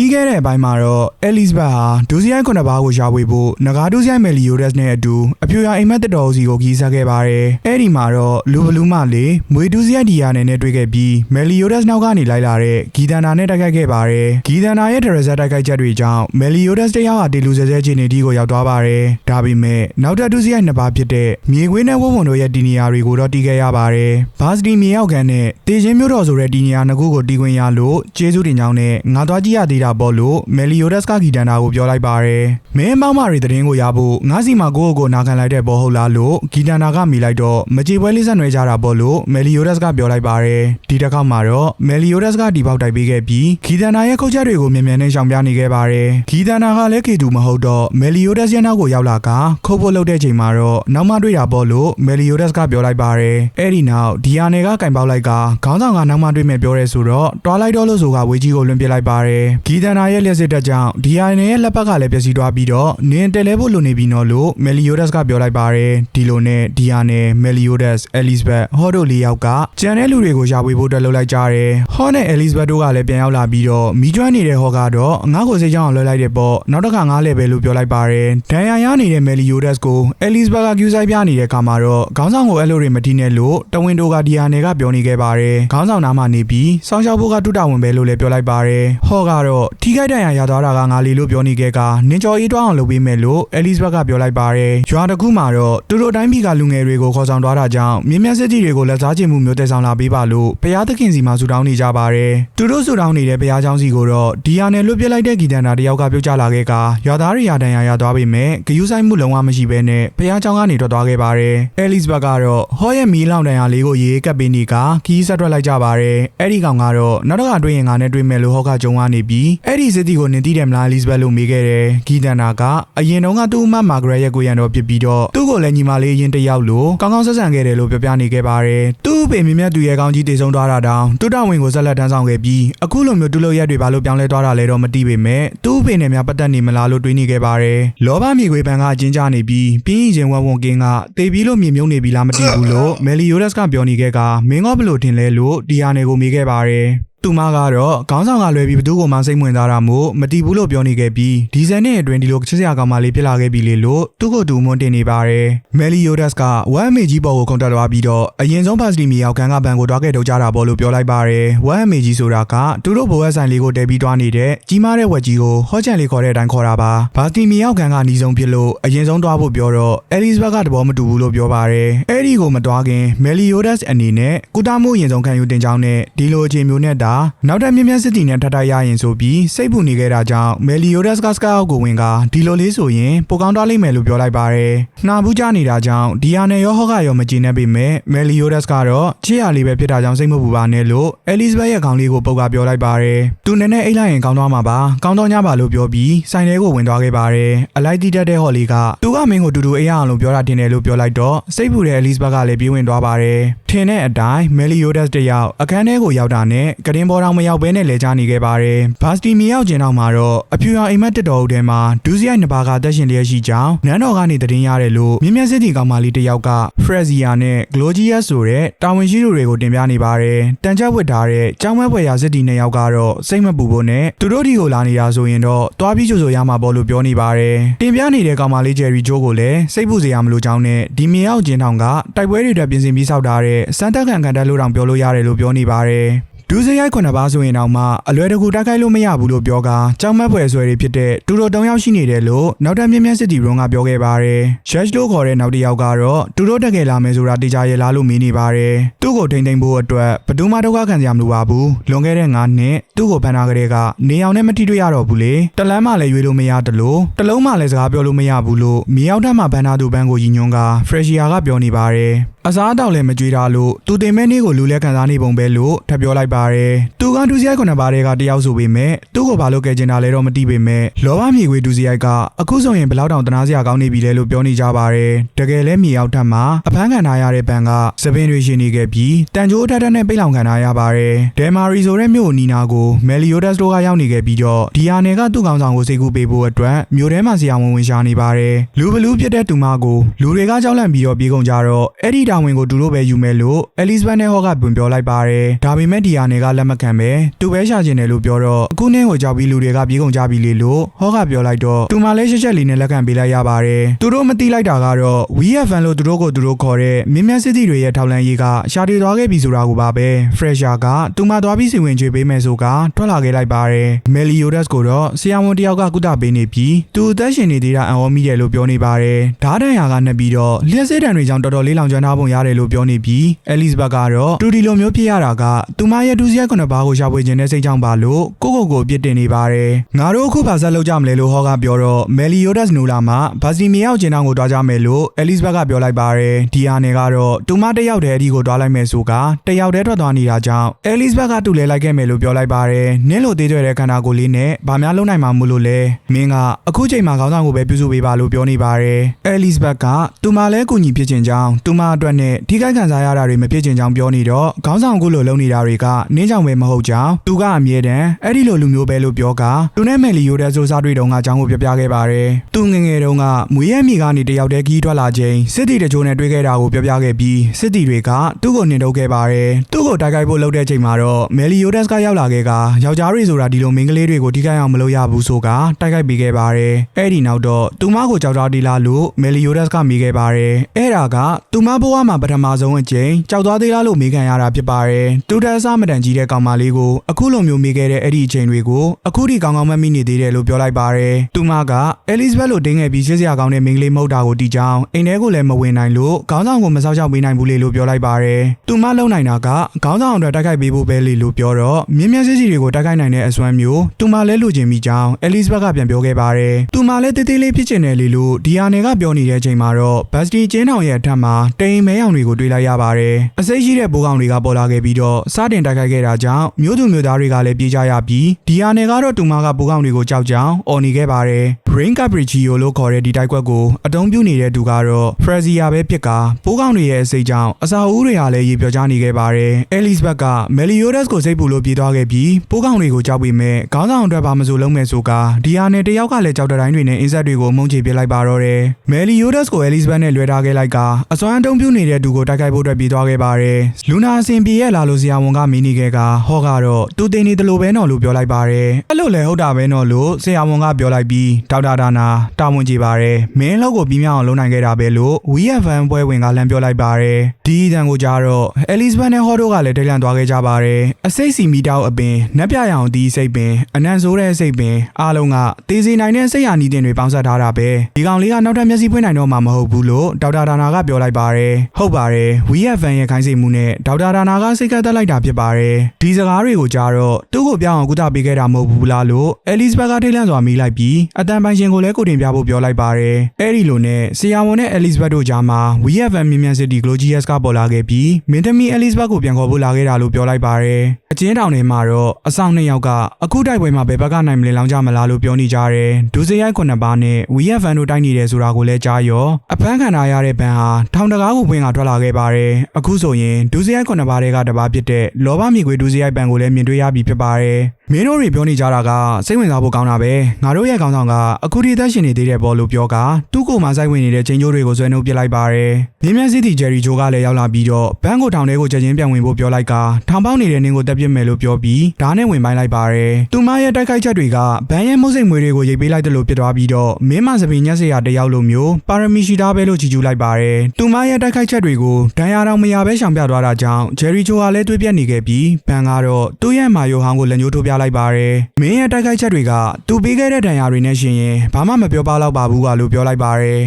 ပြီးခဲ့တဲ့အပိုင်းမှာတော့အဲလစ်ဘတ်ဟာဒူစီရိုက်ခုနှစ်ပါးကိုရှာဖွေဖို့နဂါဒူစီရိုက်မယ်လီယိုဒက်နဲ့အတူအဖြူရောင်အိမ်မက်တတော်စီကိုခီးဆက်ခဲ့ပါတယ်။အဲ့ဒီမှာတော့လူဘလူးမလေးမွေဒူစီရိုက်ဒီယာနဲ့နဲ့တွေ့ခဲ့ပြီးမယ်လီယိုဒက်နောက်ကနေလိုက်လာတဲ့ဂီတန်နာနဲ့တိုက်ခိုက်ခဲ့ပါတယ်။ဂီတန်နာရဲ့ဒရဇက်တိုက်ခိုက်ချက်တွေကြောင့်မယ်လီယိုဒက်တယောက်ဟာတေလူဆဲဆဲချင်းနေဒီကိုရောက်သွားပါတယ်။ဒါပေမဲ့နောက်ထပ်ဒူစီရိုက်နှစ်ပါးဖြစ်တဲ့မြေခွေးနဲ့ဝုံဝုံတို့ရဲ့ဒီနီယာတွေကိုတော့တီးခဲ့ရပါတယ်။ဘာစတီမြေရောက်ကန်နဲ့တေချင်းမျိုးတော်ဆိုတဲ့ဒီနီယာနှစ်ခုကိုတီးခွင့်ရလို့ကျေးဇူးတင်ကြောင်းနဲ့ငါသွားကြည့်ရသေးတာပေါ့လို့မယ်လီယိုဒက်စကဂီတန်နာကိုပြောလိုက်ပါတယ်။မင်းပေါင်းမတွေသတင်းကိုရဖို့ငါစီမှာကိုယ့်ကိုယ်ကိုနာခံလိုက်တဲ့ဘောဟုတ်လားလို့ဂီတန်နာကမိလိုက်တော့မကြေပွဲလေးဆက်နွယ်ကြတာပေါ့လို့မယ်လီယိုဒက်စကပြောလိုက်ပါတယ်။ဒီတစ်ခေါက်မှာတော့မယ်လီယိုဒက်စကဒီပေါက်တိုက်ပေးခဲ့ပြီးဂီတန်နာရဲ့ခုတ်ချက်တွေကိုမြန်မြန်နဲ့ရှောင်ပြနေခဲ့ပါတယ်။ဂီတန်နာကလည်းကေတူမဟုတ်တော့မယ်လီယိုဒက်စရဲ့နောက်ကိုရောက်လာကခုတ်ဖို့လုပ်တဲ့ချိန်မှာတော့နောက်မှတွေ့တာပေါ့လို့မယ်လီယိုဒက်စကပြောလိုက်ပါတယ်။အဲ့ဒီနောက်ဒီယာနယ်ကကင်ပေါက်လိုက်ကခေါင်းဆောင်ကနောက်မှတွေ့မယ်ပြောရဲဆိုတော့တွားလိုက်တော့လို့ဆိုကဝေကြီးကိုလွန်ပြလိုက်ပါတယ်။ဂီတန်နာရဲ့လက်စစ်တက်ကြောင့်ဒီယာနယ်ရဲ့လက်ပတ်ကလည်းပျက်စီးသွားပြီးတော့နင်းတယ်လဲဖို့လိုနေပြီနော်လို့မယ်လီယိုဒက်စကပြောလိုက်ပါတယ်။ဒီလိုနဲ့ဒီယာနယ်မယ်လီယိုဒက်စ်အဲလစ်ဘတ်ဟော့တို့လေးယောက်ကကြံတဲ့လူတွေကိုရှာဖွေဖို့အတွက်လှုပ်လိုက်ကြတယ်။ဟော့နဲ့အဲလစ်ဘတ်တို့ကလည်းပြန်ရောက်လာပြီးတော့မီးကျွမ်းနေတဲ့ဟော့ကတော့ငါ့ကိုစိတ်ကြောင်းအောင်လွှဲလိုက်တယ်ပေါ့။နောက်တစ်ခါငါလည်းပဲလို့ပြောလိုက်ပါတယ်။ဒန်ယာရနေတဲ့မယ်လီယိုဒက်စ်ကိုအဲလစ်ဘတ်ကကျူးဆိုင်ပြနေတဲ့အခါမှာတော့ခေါင်းဆောင်ကိုအဲ့လိုတွေမတီးနဲ့လို့တဝင်းတို့ကဒီယာနယ်ကပြောနေခဲ့ပါတယ်။ခေါင်းဆောင်နားမှာနေပြီးစောင်းရှောက်ဖို့ကတူတာဝင်ပဲလို့လည်းပြောလိုက်ပါတယ်။ဟော့ကတော့ထိခိုက်ဒဏ်ရာရသွားတာကငါလီလို့ပြောနေခဲ့ကနင်ကျော်အေးတွားအောင်လုပ်ပေးမယ်လို့အဲလစ်ဘတ်ကပြောလိုက်ပါတယ်။ရွာတစ်ခုမှာတော့သူတို့တိုင်းပြည်ကလူငယ်တွေကိုခေါ်ဆောင်သွားတာကြောင့်မြင်းမြတ်စစ်တီတွေကိုလက်စားချင်မှုမျိုးတည်ဆောင်လာပေးပါလို့ဘုရားသခင်စီမှာဆူတောင်းနေကြပါတယ်။သူတို့ဆူတောင်းနေတဲ့ဘုရားကျောင်းစီကိုတော့ဒီယာနယ်လွတ်ပြစ်လိုက်တဲ့ဂီတန်တာတယောက်ကပြုတ်ကျလာခဲ့ကရွာသားတွေရာတန်ရာရသွားပေမဲ့ဂယူးဆိုင်မှုလုံးဝမရှိဘဲနဲ့ဘုရားကျောင်းကနေထွက်သွားခဲ့ပါတယ်။အဲလစ်ဘတ်ကတော့ဟော့ရဲ့မီးလောင်တန်ရာလေးကိုရေးကပ်ပေးနေကခီးဆက်ထွက်လိုက်ကြပါတယ်။အဲ့ဒီကောင်ကတော့နောက်တစ်ခါတွေ့ရင်ငါနဲ့တွေ့မယ်လို့ဟော့ကကြုံကနေပြီးအဲ့ဒီစစ်တီကိုနင်သိတယ်မလားအဲလစ်ဘတ်လို့မေးခဲ့တယ်။ဂီတန်တာကအရင်တုန်းကသူ့အမမာဂရက်ရဲ့ကိုရန်တော်ဖြစ်ပြီးတော့သူ့ကိုလည်းညီမလေးရင်တယောက်လို့ကောင်းကောင်းဆက်ဆံခဲ့တယ်လို့ပြောပြနေခဲ့ပါတယ်။သူ့အဖေမြင့်မြတ်သူရဲ့ကောင်းကြီးတည်ဆုံးသွားတာတောင်တူတဝင်ကိုဆက်လက်တန်းဆောင်ခဲ့ပြီးအခုလိုမျိုးတူလို့ရက်တွေဘာလို့ပြောင်းလဲသွားတာလဲတော့မသိပေမဲ့သူ့အဖေနဲ့များပတ်သက်နေမလားလို့တွေးနေခဲ့ပါတယ်။လောဘမြေခွေပန်ကအချင်းချနေပြီးပြင်းရင်ချင်းဝဝွန်ကင်းကတေပြီးလို့မြေမြုံနေပြီလားမသိဘူးလို့မယ်လီယိုဒက်စ်ကပြောနေခဲ့ကမင်းကဘလို့ထင်လဲလို့ဒီဟာနယ်ကိုမေးခဲ့ပါတယ်။ သူမကတော့ခေါင်းဆောင်ကလွယ်ပြီးဘသူ့ကိုမှစိတ်ဝင်စားတာမို့မတီးဘူးလို့ပြောနေခဲ့ပြီးဒီဇန်နဲ့အတွင်းဒီလိုချစ်စရာကောင်းမှလေးဖြစ်လာခဲ့ပြီလေလို့သူ့ကိုတူမွန်းတင်နေပါတယ်။မယ်လီယိုဒက်စ်ကဝမ်အမေကြီးပေါ်ကိုကွန်တက်သွားပြီးတော့အရင်ဆုံးပါစတီမီယောက်ကန်ကဘန်ကိုတွားခဲ့တော့ကြတာပေါ့လို့ပြောလိုက်ပါတယ်။ဝမ်အမေကြီးဆိုတာကသူတို့ဘဝဆိုင်လေးကိုတဲပြီးတွားနေတဲ့ကြီးမားတဲ့ဝက်ကြီးကိုဟော့ချန်လေးခေါ်တဲ့အတိုင်းခေါ်တာပါ။ပါစတီမီယောက်ကန်ကနီးဆုံးဖြစ်လို့အရင်ဆုံးတွားဖို့ပြောတော့အဲလစ်ဘတ်ကတဘောမတူဘူးလို့ပြောပါတယ်။အဲ့ဒီကိုမတွားခင်မယ်လီယိုဒက်စ်အနေနဲ့ကုတာမှုအရင်ဆုံးခံယူတင်ကြောင်းနဲ့ဒီလိုအခြေမျိုးနဲ့တာနောက်ထပ်မြင့်မြတ်စစ်တီနဲ့ထပ်ထပ်ရရင်ဆိုပြီးစိတ်ပူနေခဲ့တာကြောင့်မယ်လီယိုဒက်စ်ကစကားအောက်ကိုဝင်ကဒီလိုလေးဆိုရင်ပိုကောင်းသွားလိမ့်မယ်လို့ပြောလိုက်ပါတယ်။နှာဘူးကြနေတာကြောင့်ဒီယာနဲ့ရောဟော့ကရောမကြည်နေပေမဲ့မယ်လီယိုဒက်စ်ကတော့ချစ်ရလေးပဲဖြစ်တာကြောင့်စိတ်မပူပါနဲ့လို့အဲလစ်ဘတ်ရဲ့ခေါင်းလေးကိုပုတ်ကပြောလိုက်ပါတယ်။သူနဲ့နဲ့အိတ်လိုက်ရင်ကောင်းသွားမှာပါ။ကောင်းတော့ညပါလို့ပြောပြီးဆိုင်ထဲကိုဝင်သွားခဲ့ပါတယ်။အလိုက်တီးတက်တဲ့ဟော်လေးကသူကမင်းကိုတူတူအေးရအောင်လို့ပြောတာတင်တယ်လို့ပြောလိုက်တော့စိတ်ပူတဲ့အဲလစ်ဘတ်ကလည်းပြေးဝင်သွားပါတယ်။ထင်တဲ့အတိုင်းမယ်လီယိုဒက်စ်တယောက်အခန်းထဲကိုရောက်တာနဲ့ကရင်ပေါ်တော်မရောက်ဘဲနဲ့လဲကြနေခဲ့ပါတယ်။ဘာစတီမီရောက်ကျင်တော့မှာတော့အဖြူရောင်အိမ်မက်တက်တော်ဦးထဲမှာဒူးစရိုက်နှစ်ပါးကတက်ရှင်လျက်ရှိကြောင်းနန်းတော်ကနေသတင်းရတယ်လို့မြင်းမြတ်စစ်တီကောင်မလေးတစ်ယောက်က Frezia နဲ့ Glogius ဆိုတဲ့တာဝန်ရှိသူတွေကိုတင်ပြနေပါတယ်။တန်ချက်ဝစ်ထားတဲ့ကျောင်းမွဲပွဲရာစစ်တီနှစ်ယောက်ကတော့စိတ်မပူဖို့နဲ့သူတို့ဒီကိုလာနေတာဆိုရင်တော့တွားပြီးကြိုဆိုရမှာပေါ့လို့ပြောနေပါတယ်။တင်ပြနေတဲ့ကောင်မလေးဂျယ်ရီဂျိုးကိုလည်းစိတ်ပူစရာမလိုကြောင်းနဲ့ဒီမြေရောက်ကျင်းထောင်ကတိုက်ပွဲတွေအတွက်ပြင်ဆင်ပြီးဆောက်ထားတဲ့စမ်းတက်ခံခံတက်လို့တောင်ပြောလို့ရတယ်လို့ပြောနေပါတယ်။ ဒူးစရိုက်ခုနှစ်ပါးဆိုရင်တော့မှအလွယ်တကူတိုက်ခိုက်လို့မရဘူးလို့ပြောကကြောင်မက်ဖွယ်ဆွဲတွေဖြစ်တဲ့တူတော်တောင်ရောက်ရှိနေတယ်လို့နောက်ထပ်မြင့်မြတ်စစ်တီရုံးကပြောခဲ့ပါတယ်။ Judge လို့ခေါ်တဲ့နောက်တစ်ယောက်ကတော့တူတော်တက်ခဲ့လာမယ်ဆိုတာတေချာရဲ့လားလို့မေးနေပါတယ်။သူ့ကိုထိမ့်သိမ့်ဖို့အတွက်ဘယ်သူမှဒုက္ခခံစရာမလိုပါဘူး။လွန်ခဲ့တဲ့9နှစ်သူ့ကိုဖန်ထားကြတဲ့ကနေအောင်နဲ့မထိတွေ့ရတော့ဘူးလေ။တလန်းမှလည်းရွေးလို့မရတလို့တလုံးမှလည်းစကားပြောလို့မရဘူးလို့မြေရောက်ထက်မှဖန်ထားသူဘန်းကိုညီညွန်းက Freshia ကပြောနေပါတယ်။ အစားအသောက်လည်းမကြွေးတာလို့သူတင်မဲနေ့ကိုလူလဲခံစားနေပုံပဲလို့ထပ်ပြောလိုက်ပါတယ်။သူကဒူစီရိုက်ခုနှစ်ပါးတဲ့ကတယောက်ဆိုပေမဲ့သူ့ကိုဘာလို့ကဲကျင်တာလဲတော့မသိပေမဲ့လောဘမြေခွေဒူစီရိုက်ကအခုဆိုရင်ဘယ်လောက်တောင်တနာစရာကောင်းနေပြီလဲလို့ပြောနေကြပါတယ်။တကယ်လဲမြေရောက်ထက်မှာအဖမ်းခံထားရတဲ့ဘန်ကစပင်းတွေရှင်နေခဲ့ပြီးတန်ကြိုးအထက်ထက်နဲ့ပိတ်လောင်ခံထားရပါတယ်။ဒယ်မာရီဆိုတဲ့မြို့နီနာကိုမယ်လီယိုဒက်စ်တို့ကရောက်နေခဲ့ပြီးတော့ဒီယာနယ်ကသူ့ကောင်ဆောင်ကိုစိတ်ကူပေးဖို့အတွက်မြို့ထဲမှာဆရာဝန်ဝင်ရှာနေပါတယ်။လူဘလူးဖြစ်တဲ့သူမကိုလူတွေကကြောက်လန့်ပြီးတော့ပြေးကုန်ကြတော့အဲ့ဒီတာဝန်ကိုသူတို့ပဲယူမယ်လို့အဲလစ်ဘတ်နဲ့ဟော့ကပွန်ပြောလိုက်ပါတယ်ဒါပေမဲ့ဒီယာနယ်ကလက်မခံပဲသူပဲရှာကျင်တယ်လို့ပြောတော့အခုနဲ့ဟိုကြောက်ပြီးလူတွေကပြေးကုန်ကြပြီလေလို့ဟော့ကပြောလိုက်တော့သူမှလည်းရှက်ရှက်လေးနဲ့လက်ခံပေးလိုက်ရပါတယ်သူတို့မသိလိုက်တာကတော့ VFN လို့သူတို့ကိုသူတို့ခေါ်တဲ့မြင်းမြတ်စစ်တီတွေရဲ့ထောက်လန့်ရေးကရှာတည်သွားခဲ့ပြီဆိုတာကိုပါပဲ Fresher ကသူမှသွားပြီးစီဝင်ချွေပေးမယ်ဆိုကထွက်လာခဲ့လိုက်ပါတယ် Meliodas ကိုတော့ဆရာဝန်တယောက်ကကုသပေးနေပြီးသူအသက်ရှင်နေသေးတာအံ့ဩမိတယ်လို့ပြောနေပါတယ်ဓာတ်တန်ရာကနှက်ပြီးတော့လျှက်စစ်တံတွေကြောင့်တော်တော်လေးလောင်ကျွမ်းထားပုံရတယ်လို့ပြောနေပြီး Elizabeth ကတော့တူဒီလိုမျိုးဖြစ်ရတာကသူမရဲ့ဒူးစရိုက်ခုနှစ်ပါးကိုရှာဖွေခြင်းနဲ့စိတ်ကြောင့်ပါလို့ကိုကိုကိုပြစ်တင်နေပါတယ်ငါတို့အခုဘာဆက်လုပ်ကြမလဲလို့ဟောကပြောတော့ Meliodas နူလာမှာဗာစီမီရောက်ခြင်းတောင်ကိုတွားကြမယ်လို့ Elizabeth ကပြောလိုက်ပါတယ်ဒီဟာနဲ့ကတော့သူမတစ်ယောက်တည်းအဒီကိုတွားလိုက်မယ်ဆိုကတစ်ယောက်တည်းထွက်သွားနေတာကြောင့် Elizabeth ကတူလဲလိုက်ခဲ့မယ်လို့ပြောလိုက်ပါတယ်နင်းလိုသေးကြတဲ့ခန္ဓာကိုယ်လေးနဲ့ဗာများလုံးနိုင်မှာမို့လို့လဲမင်းကအခုချိန်မှာခေါင်းဆောင်ကိုပဲပြုစုပေးပါလို့ပြောနေပါတယ် Elizabeth ကသူမလဲကူညီဖြစ်ခြင်းကြောင့်သူမအတွက်နဲ့ထိခိုက်ခံစားရတာတွေမဖြစ်ခြင်းကြောင့်ပြောနေတော့ခေါင်းဆောင်ကိုလိုလုံးနေတာတွေကနင်းကြောင်ပဲမဟုတ်ကြောင်းသူကအမြဲတမ်းအဲ့ဒီလိုလူမျိုးပဲလို့ပြောကသူနဲ့မယ်လီယိုတဲ့စိုးစားတွေတုန်းကအကြောင်းကိုပြောပြခဲ့ပါတယ်သူငယ်ငယ်တုန်းကမွေးရမိကနေတယောက်တည်းခီးထွက်လာချိန်စစ်တီတချို့နဲ့တွေ့ခဲ့တာကိုပြောပြခဲ့ပြီးစစ်တီတွေကသူ့ကိုနှင်ထုတ်ခဲ့ပါတယ်သူ့ကိုတိုက်ခိုက်ဖို့လုပ်တဲ့ချိန်မှာတော့မယ်လီယိုဒက်စ်ကရောက်လာခဲ့ကယောက်ျားတွေဆိုတာဒီလိုမိန်းကလေးတွေကိုထိခိုက်အောင်မလုပ်ရဘူးဆိုကတိုက်ခိုက်ပေးခဲ့ပါတယ်အဲ့ဒီနောက်တော့သူမကိုကြောက်သားတီလာလို့မယ်လီယိုဒက်စ်ကမိခဲ့ပါတယ်အဲ့ဒါကသူမဘဝမှာပထမဆုံးအကြိမ်ကြောက်သားသေးလားလို့မိခံရတာဖြစ်ပါတယ်သူတက်စားမတန်ကြီးတဲ့ကောင်မလေးကိုအခုလိုမျိုးမိခဲ့တဲ့အဲ့ဒီအချိန်တွေကိုအခုထိကောင်းကောင်းမမိနေသေးတယ်လို့ပြောလိုက်ပါတယ်သူမကအဲလစ်ဘက်လိုတင်းငယ်ပြီးရှစ်စရာကောင်းတဲ့မိန်းကလေးမဟုတ်တာကိုတီကြောင်အိမ်ထဲကိုလည်းမဝင်နိုင်လို့ခေါင်းဆောင်ကိုမစောက်ချောက်ပေးနိုင်ဘူးလေလို့ပြောလိုက်ပါတယ်သူမလုံနိုင်တာကခေါင်းဆောင်အတွက်တိုက်ခိုက်ပေးဖို့ပဲလေလို့ပြောတော့မြင်းမြတ်စစ်စီတွေကိုတိုက်ခိုက်နိုင်တဲ့အစွမ်းမျိုးသူမလည်းလူချင်းမိကြောင်းအဲလစ်ဘက်ကပြန်ပြောခဲ့ပါတယ်သူမလည်းတေးသေးလေးဖြစ်ချင်တယ်လေလို့ဒီယာနယ်ကပြောနေတဲ့အချိန်မှာတော့ဘတ်စတီကျင်းထောင်ရဲ့အထက်မှာတိမ်မဲရောင်တွေကိုတွေ့လိုက်ရပါတယ်အစိတ်ရှိတဲ့ဘိုးကောင်တွေကပေါ်လာခဲ့ပြီးတော့စတင်တိုက်ခိုက်ခဲ့တာကြောင့်မျိုးသူမျိုးသားတွေကလည်းပြေးကြရပြီးဒီယာနယ်ကတော့သူမကဘိုးကောင်တွေကိုကြောက်ကြောင်အော်နေခဲ့ပါတယ် Rain Capriccio လို့ခေါ်တဲ့ဒီတိုက်ကွက်ကိုအတုံးပြုနေတဲ့သူကတော့ Frezia ပဲဖြစ်ကာပိုးကောင်တွေရဲ့အစိတ်ကြောင့်အစာအုပ်တွေဟာလည်းရေပြောကြနေခဲ့ပါတယ်။ Elizabeth က Meliodas ကိုစိတ်ပူလို့ပြေးသွားခဲ့ပြီးပိုးကောင်တွေကိုကြောက်ပြီးမဲ့ခေါင်းဆောင်အတွက်ဘာမဆိုလုံးမဲ့ဆိုကဒီဟာနဲ့တယောက်ကလည်းကြောက်တဲ့တိုင်းတွေနဲ့အင်းဆက်တွေကိုမုန်းချေပြလိုက်ပါတော့တယ်။ Meliodas ကို Elizabeth နဲ့လွဲထားခဲ့လိုက်ကအစွမ်းအတုံးပြုနေတဲ့သူကိုတိုက်ခိုက်ဖို့အတွက်ပြေးသွားခဲ့ပါတယ်။လူနာအစဉ်ပြေရဲ့လာလို့ဆရာဝန်ကမင်းနေခဲ့ကဟော့ကတော့သူတင်နေတယ်လို့ပဲနော်လို့ပြောလိုက်ပါတယ်။အဲ့လိုလဲဟုတ်တာပဲနော်လို့ဆရာဝန်ကပြောလိုက်ပြီးဒေါက်တာဒါနာတာဝန်ကြည့်ပါတယ်။မင်းလောက်ကိုပြီးမြောက်အောင်လုပ်နိုင်ခဲ့တာပဲလို့ WFN ပွဲဝင်ကလမ်းပြောလိုက်ပါတယ်။ဒီအတန်ကိုကြားတော့ Elizabeth နဲ့ဟော့တို့ကလည်းထိတ်လန့်သွားခဲ့ကြပါတယ်။အစိတ်စီမီတောက်အပင်နက်ပြရအောင်ဒီစိတ်ပင်အနံဆိုးတဲ့စိတ်ပင်အားလုံးကတေးစီနိုင်တဲ့စိတ်ရနီးတင်တွေပေါင်းစပ်ထားတာပဲ။ဒီကောင်လေးကနောက်ထပ်မျက်စိဖွင့်နိုင်တော့မှာမဟုတ်ဘူးလို့ဒေါက်တာဒါနာကပြောလိုက်ပါတယ်။ဟုတ်ပါတယ်ဝီယက်ဗန်ရဲ့ခိုင်းစေမှုနဲ့ဒေါက်တာဒါနာကစိတ်ကတက်လိုက်တာဖြစ်ပါတယ်ဒီစကားတွေကိုကြားတော့သူ့ကိုပြောင်းအောင်ကုသပေးခဲ့တာမဟုတ်ဘူးလားလို့အဲလစ်ဘက်ကထိတ်လန့်စွာမိလိုက်ပြီးအတန်ပိုင်ရှင်ကိုလည်းကိုတင်ပြဖို့ပြောလိုက်ပါတယ်အဲဒီလိုနဲ့ဆီယာဝန်နဲ့အဲလစ်ဘက်တို့ကြားမှာဝီယက်ဗန်မြင်မြန်စစ်တီဂလိုဂျီယက်စ်ကပေါ်လာခဲ့ပြီးမင်းသမီးအဲလစ်ဘက်ကိုပြန်ခေါ်ဖို့လာခဲ့တာလို့ပြောလိုက်ပါတယ်အချင်းတောင်တွေမှာတော့အဆောင်နှစ်ယောက်ကအခုတိုက်ပွဲမှာဘယ်ဘက်ကနိုင်မလဲလောင်းကြမလားလို့ပြောနေကြတယ်ဒူဇေရိုက်9ပါးနဲ့ဝီယက်ဗန်တို့တိုက်နေတယ်ဆိုတာကိုလည်းကြားရောအဖမ်းခံထားရတဲ့ဗန်ဟာထောင်တကားကိုဝင်ကထွက်လာခဲ့ပါတယ်။အခုဆိုရင်ဒူစရိုက်ခုနှစ်ပါးတွေကတပါးဖြစ်တဲ့လောဘမြေခွေဒူစရိုက်ဘန်ကိုလည်းမြင်တွေ့ရပြီဖြစ်ပါတယ်။ မင်းတို့တွေပြောနေကြတာကစိတ်ဝင်စားဖို့ကောင်းတာပဲငါတို့ရဲ့ခေါင်းဆောင်ကအခုထိသက်ရှင်နေသေးတဲ့ဘောလို့ပြောကသူ့ကိုယ်မှစိုက်ဝင်နေတဲ့ချင်းကျိုးတွေကိုဆွဲနှုတ်ပစ်လိုက်ပါတယ်မြင်းမြန်းစီတီဂျယ်ရီဂျိုကလည်းရောက်လာပြီးတော့ဘန်းကိုထောင်ထဲကိုချက်ချင်းပြန်ဝင်ဖို့ပြောလိုက်ကထောင်ပေါက်နေတဲ့နင်းကိုတက်ပစ်မယ်လို့ပြောပြီးဓာတ်နဲ့ဝင်ပိုင်းလိုက်ပါတယ်သူမရဲ့တိုက်ခိုက်ချက်တွေကဘန်းရဲ့မုတ်စိတ်မွေတွေကိုရိတ်ပေးလိုက်တယ်လို့ဖြစ်သွားပြီးတော့မင်းမစပင်းညက်စရာတယောက်လိုမျိုးပါရမီရှိတာပဲလို့ကြည်ကျူးလိုက်ပါတယ်သူမရဲ့တိုက်ခိုက်ချက်တွေကိုဒဏ်ရာတော်မရပဲရှောင်ပြသွားတာကြောင့်ဂျယ်ရီဂျိုကလည်းတွေးပြက်နေခဲ့ပြီးဘန်းကတော့သူ့ရဲ့မာယိုဟောင်းကိုလက်ညှိုးထိုးပြလိုက်ပါတယ်မင်းရဲ့တိုက်ခိုက်ချက်တွေကသူပေးခဲ့တဲ့ဒဏ်ရာတွေနဲ့ရှင်ရင်ဘာမှမပြောပါတော့ပါဘူးကလို့ပြောလိုက်ပါတယ်